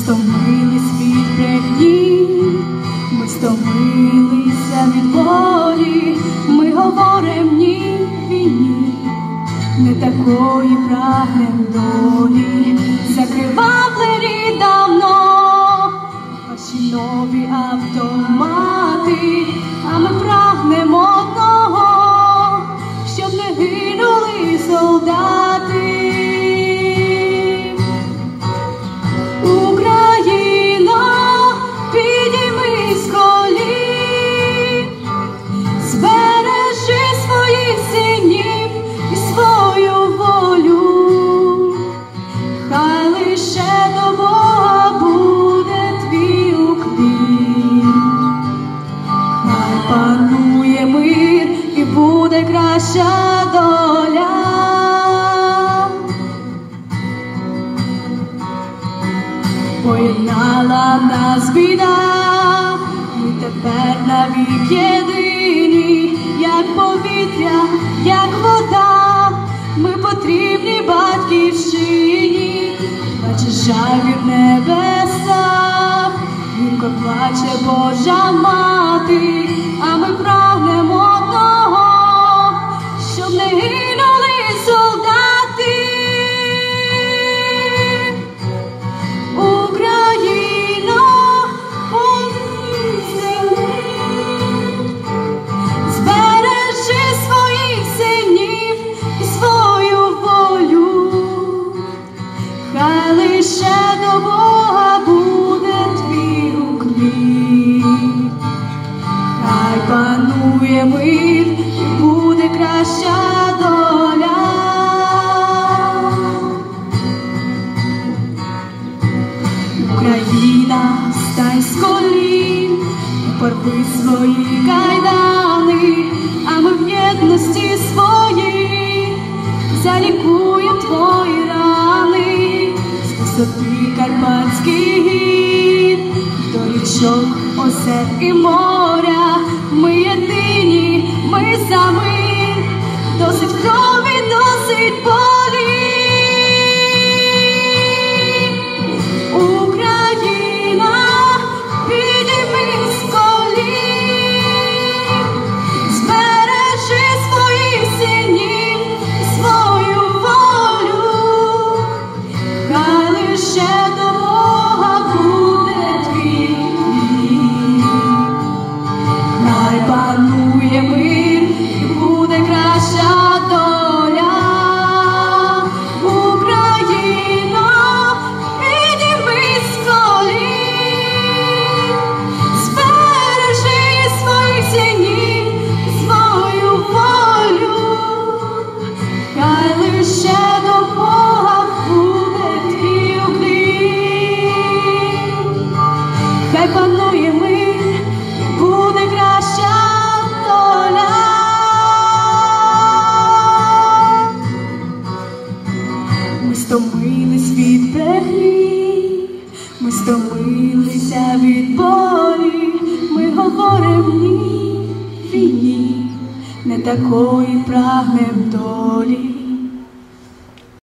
стомились від брехні, ми стомилися від болі, ми говорим ні війні, не такої прагнем долі, краща доля. Поєднала нас біда, ми тепер навік єдині, як повітря, як вода, ми потрібні батьківщині, бачиш жаль від небеса, гірко плаче Божа мати, лише до Бога буде твій уклін, хай панує мир буде краща доля. Україна, стань з колін, порви свої кайдани, висоти Карпатських гір, до річок, озер і моря, ми єдині, ми самі, досить крові, хай Ми стомились від брехні, ми стомилися від болі, ми говоримо ні війні, не такої прагнем долі.